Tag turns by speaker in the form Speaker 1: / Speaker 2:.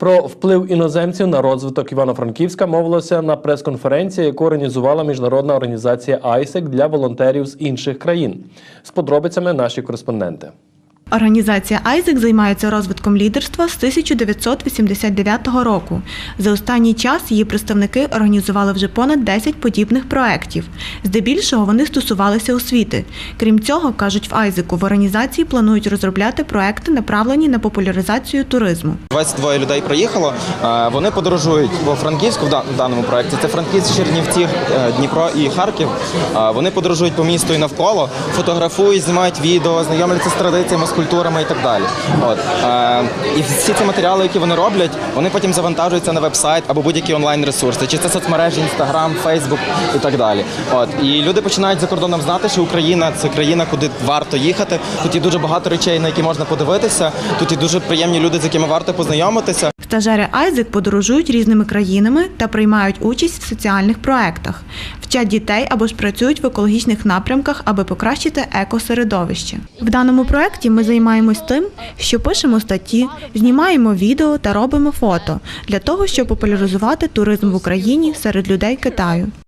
Speaker 1: Про вплив іноземців на розвиток Івано-Франківська мовилося на прес-конференції, яку організувала міжнародна організація ISEC для волонтерів з інших країн. З подробицями наші кореспонденти.
Speaker 2: Організація Айзек займається розвитком лідерства з 1989 року. За останній час її представники організували вже понад 10 подібних проєктів. Здебільшого вони стосувалися освіти. Крім цього, кажуть в Айзеку, в організації планують розробляти проекти, направлені на популяризацію туризму.
Speaker 3: 22 людей приїхало. Е, Вони подорожують по Франківську в даному проєкті. Це Франківськ, Чернівці, е, Дніпро і Харків. Е, Вони подорожують по місту і навколо, фотографують, знімають відео, знайомляться з традиціями, культурами і так далі. От Е, і всі ці матеріали, які вони роблять, вони потім завантажуються на веб-сайт або будь-які онлайн ресурси, чи це соцмережі, Інстаграм, Фейсбук і так далі. От і люди починають за кордоном знати, що Україна це країна, куди варто їхати. Тут є дуже багато речей, на які можна подивитися. Тут є дуже приємні люди, з якими варто познайомитися.
Speaker 2: Стажери Айзек подорожують різними країнами та приймають участь в соціальних проектах, вчать дітей або ж працюють в екологічних напрямках, аби покращити екосередовище. В даному проекті ми займаємось тим, що пишемо статті, знімаємо відео та робимо фото для того, щоб популяризувати туризм в Україні серед людей Китаю.